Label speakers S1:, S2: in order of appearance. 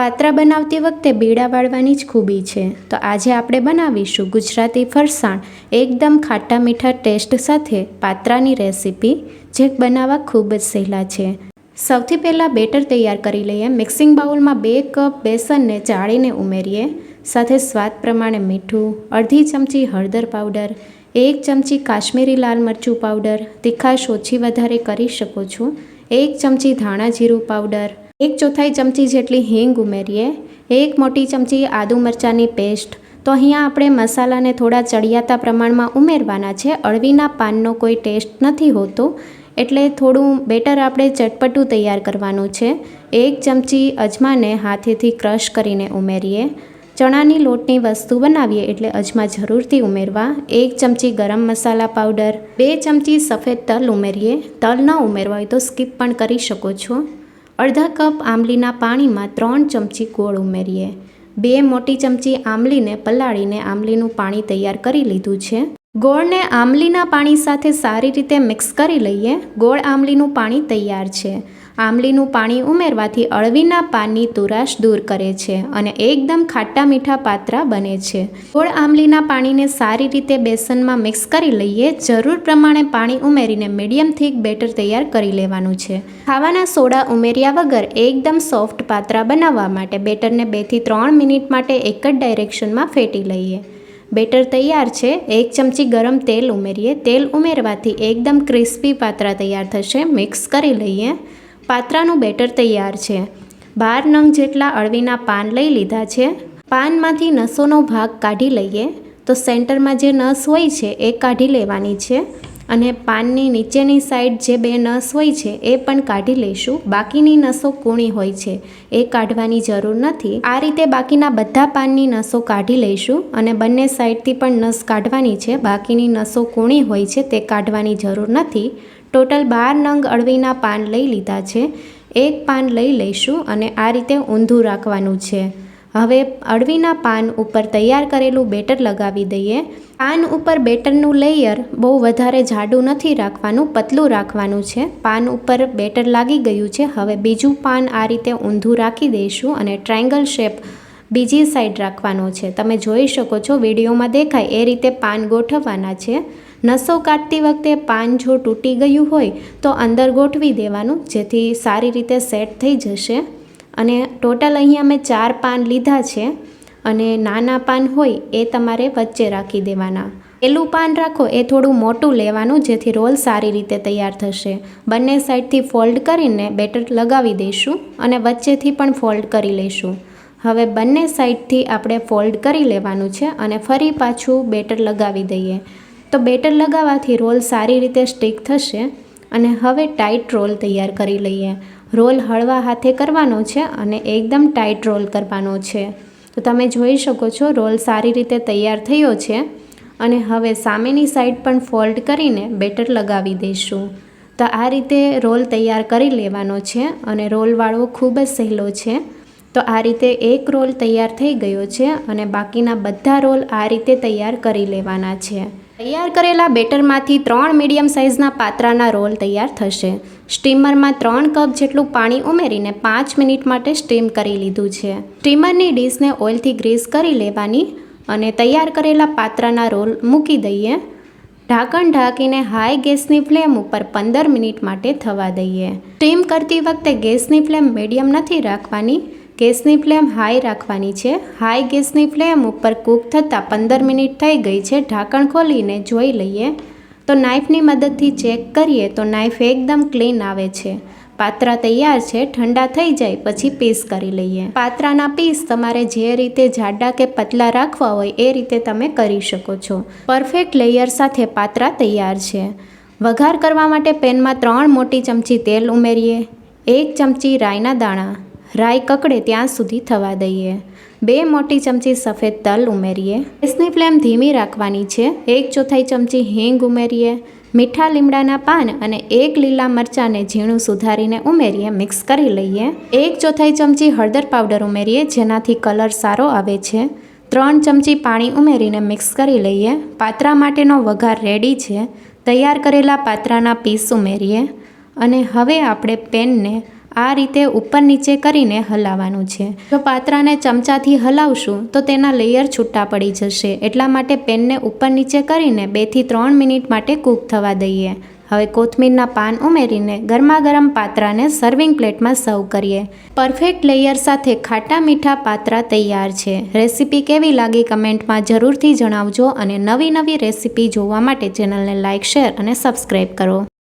S1: પાત્રા બનાવતી વખતે બીડા વાળવાની જ ખૂબી છે. તો આજે આપણે બનાવીશું ગુજરાતી ફરસાણ, એકદમ ખાટા મીઠા ટેસ્ટ સાથે પાત્રાની રેસીપી, જે બનાવવા ખૂબ જ સહેલા છે. સૌથી પહેલાં બેટર તૈયાર કરી લઈએ. મિક્સિંગ બાઉલમાં બે કપ બેસનને ચાળીને ઉમેરીએ. સાથે સ્વાદ પ્રમાણે મીઠું, અડધી ચમચી હળદર પાવડર, એક ચમચી કાશ્મીરી લાલ મરચું પાવડર, તીખાશ ઓછી વધારે કરી શકો છો. એક ચમચી ધાણા જીરું પાવડર એક ચોથાઈ ચમચી જેટલી હિંગ ઉમેરીએ, એક મોટી ચમચી આદુ મરચાંની પેસ્ટ. તો અહીંયા આપણે મસાલાને થોડા ચડિયાતા પ્રમાણમાં ઉમેરવાના છે. અળવીના પાનનો કોઈ ટેસ્ટ નથી હોતો, એટલે થોડું બેટર આપણે ચટપટું તૈયાર કરવાનું છે. એક ચમચી અજમાને હાથેથી ક્રશ કરીને ઉમેરીએ. ચણાની લોટની વસ્તુ બનાવીએ એટલે અજમા જરૂરથી ઉમેરવા. એક ચમચી ગરમ મસાલા પાવડર. બે ચમચી સફેદ તલ ઉમેરીએ. તલ ન ઉમેરવા હોય તો સ્કીપ પણ કરી શકો છો. અડધા કપ આંબલીના પાણીમાં ત્રણ ચમચી ગોળ ઉમેરીએ. બે મોટી ચમચી આંબલીને પલાળીને આંબલીનું પાણી તૈયાર કરી લીધું છે. ગોળને આંબલીના પાણી સાથે સારી રીતે મિક્સ કરી લઈએ. ગોળ આંબલીનું પાણી તૈયાર છે. આંબલીનું પાણી ઉમેરવાથી અળવીના પાનની તુરાશ દૂર કરે છે અને એકદમ ખાટા મીઠા પાત્રા બને છે. ગોળ આંબલીના પાણીને સારી રીતે બેસનમાં મિક્સ કરી લઈએ, જરૂર પ્રમાણે પાણી ઉમેરીને મીડિયમ થીક બેટર તૈયાર કરી લેવાનું છે. ખાવાના સોડા ઉમેર્યા વગર એકદમ સોફ્ટ પાત્રા બનાવવા માટે બેટરને બેથી ત્રણ મિનિટ માટે એક જ ડાયરેક્શનમાં ફેટી લઈએ. બેટર તૈયાર છે, એક ચમચી ગરમ તેલ ઉમેરીએ. તેલ ઉમેરવાથી એકદમ ક્રિસ્પી પાત્રા તૈયાર થશે, મિક્સ કરી લઈએ. પાત્રાનું બેટર તૈયાર છે. બાર નંગ જેટલા અળવીના પાન લઈ લીધા છે. પાનમાંથી નસોનો ભાગ કાઢી લઈએ તો સેન્ટરમાં જે નસ હોય છે એ કાઢી લેવાની છે અને પાનની નીચેની સાઈડ જે બે નસ હોય છે એ પણ કાઢી લઈશું. બાકીની નસો કૂણી હોય છે એ કાઢવાની જરૂર નથી. આ રીતે બાકીના બધા પાનની નસો કાઢી લઈશું અને બંને સાઈડથી પણ નસ કાઢવાની છે. બાકીની નસો કૂણી હોય છે તે કાઢવાની જરૂર નથી. ટોટલ બાર નંગ અળવીના પાન લઈ લીધા છે. એક પાન લઈ લઈશું અને આ રીતે ઊંધું રાખવાનું છે. હવે અળવીના પાન ઉપર તૈયાર કરેલું બેટર લગાવી દઈએ. પાન ઉપર બેટરનું લેયર બહુ વધારે જાડું નથી રાખવાનું, પતલું રાખવાનું છે. પાન ઉપર બેટર લાગી ગયું છે. હવે બીજું પાન આ રીતે ઊંધું રાખી દઈશું અને ટ્રાયંગલ શેપ બીજી સાઈડ રાખવાનો છે. તમે જોઈ શકો છો, વિડીયોમાં દેખાય એ રીતે પાન ગોઠવવાના છે. નસો કાઢતી વખતે પાન જો તૂટી ગયું હોય, તો અંદર ગોઠવી દેવાનું, જેથી સારી રીતે સેટ થઈ જશે. અને ટોટલ અહીંયા મેં ચાર પાન લીધા છે, અને નાના પાન હોય એ તમારે વચ્ચે રાખી દેવાના. પેલું પાન રાખો એ થોડું મોટું લેવાનું, જેથી રોલ સારી રીતે તૈયાર થશે. બંને સાઈડથી ફોલ્ડ કરીને બેટર લગાવી દઈશું અને વચ્ચેથી પણ ફોલ્ડ કરી લઈશું. હવે બંને સાઈડથી આપણે ફોલ્ડ કરી લેવાનું છે અને ફરી પાછું બેટર લગાવી દઈએ. તો બેટર લગાવવાથી રોલ સારી રીતે સ્ટીક થશે અને હવે ટાઈટ રોલ તૈયાર કરી લઈએ. રોલ હળવા હાથે કરવાનો છે અને એકદમ ટાઈટ રોલ કરવાનો છે. તો તમે જોઈ શકો છો રોલ સારી રીતે તૈયાર થયો છે અને હવે સામેની સાઈડ પણ ફોલ્ડ કરીને બેટર લગાવી દઈશું. તો આ રીતે રોલ તૈયાર કરી લેવાનો છે અને રોલવાળો ખૂબ જ સહેલો છે. તો આ રીતે એક રોલ તૈયાર થઈ ગયો છે અને બાકીના બધા રોલ આ રીતે તૈયાર કરી લેવાના છે. તૈયાર કરેલા બેટરમાંથી ત્રણ મીડિયમ સાઇઝના પાત્રાના રોલ તૈયાર થશે. સ્ટીમરમાં ત્રણ કપ જેટલું પાણી ઉમેરીને પાંચ મિનિટ માટે સ્ટીમ કરી લીધું છે. સ્ટીમરની ડીશને ઓઇલથી ગ્રીસ કરી લેવાની અને તૈયાર કરેલા પાત્રાના રોલ મૂકી દઈએ. ઢાંકણ ઢાંકીને હાઈ ગેસની ફ્લેમ ઉપર પંદર મિનિટ માટે થવા દઈએ. સ્ટીમ કરતી વખતે ગેસની ફ્લેમ મીડિયમ નથી રાખવાની. ગેસની ફ્લેમ હાઈ રાખવાની છે. હાઈ ગેસની ફ્લેમ ઉપર કૂક થતાં પંદર મિનિટ થઈ ગઈ છે. ઢાંકણ ખોલીને જોઈ લઈએ. તો નાઈફની મદદથી ચેક કરીએ તો નાઈફ એકદમ ક્લીન આવે છે. પાત્રા તૈયાર છે. ઠંડા થઈ જાય પછી પીસ કરી લઈએ. પાત્રાના પીસ તમારે જે રીતે જાડા કે પતલા રાખવા હોય એ રીતે તમે કરી શકો છો. પરફેક્ટ લેયર સાથે પાત્રા તૈયાર છે. વઘાર કરવા માટે પેનમાં ત્રણ મોટી ચમચી તેલ ઉમેરીએ. એક ચમચી રાઈના દાણા. રાઈ કકડે ત્યાં સુધી થવા દઈએ. બે મોટી ચમચી સફેદ તલ ઉમેરીએ. ગેસની ફ્લેમ ધીમી રાખવાની છે. એક ચોથાઈ ચમચી હિંગ ઉમેરીએ. મીઠા લીમડાના પાન અને એક લીલા મરચાંને ઝીણું સુધારીને ઉમેરીએ, મિક્સ કરી લઈએ. એક ચોથાઈ ચમચી હળદર પાવડર ઉમેરીએ, જેનાથી કલર સારો આવે છે. ત્રણ ચમચી પાણી ઉમેરીને મિક્સ કરી લઈએ. પાત્રા માટેનો વઘાર રેડી છે. તૈયાર કરેલા પાત્રાના પીસ ઉમેરીએ. અને હવે આપણે પેનને આ રીતે ઉપર નીચે કરીને હલાવવાનું છે. જો પાત્રાને ચમચાથી હલાવશું, તો તેના લેયર છૂટા પડી જશે. એટલા માટે પેનને ઉપર નીચે કરીને બેથી ત્રણ મિનિટ માટે કૂક થવા દઈએ. હવે કોથમીરના પાન ઉમેરીને ગરમા ગરમ પાત્રાને સર્વિંગ પ્લેટમાં સર્વ કરીએ. પરફેક્ટ લેયર સાથે ખાટા મીઠા પાત્રા તૈયાર છે. રેસીપી કેવી લાગી કમેન્ટમાં જરૂરથી જણાવજો અને નવી નવી રેસીપી જોવા માટે ચેનલને લાઇક શેર અને સબસ્ક્રાઈબ કરો.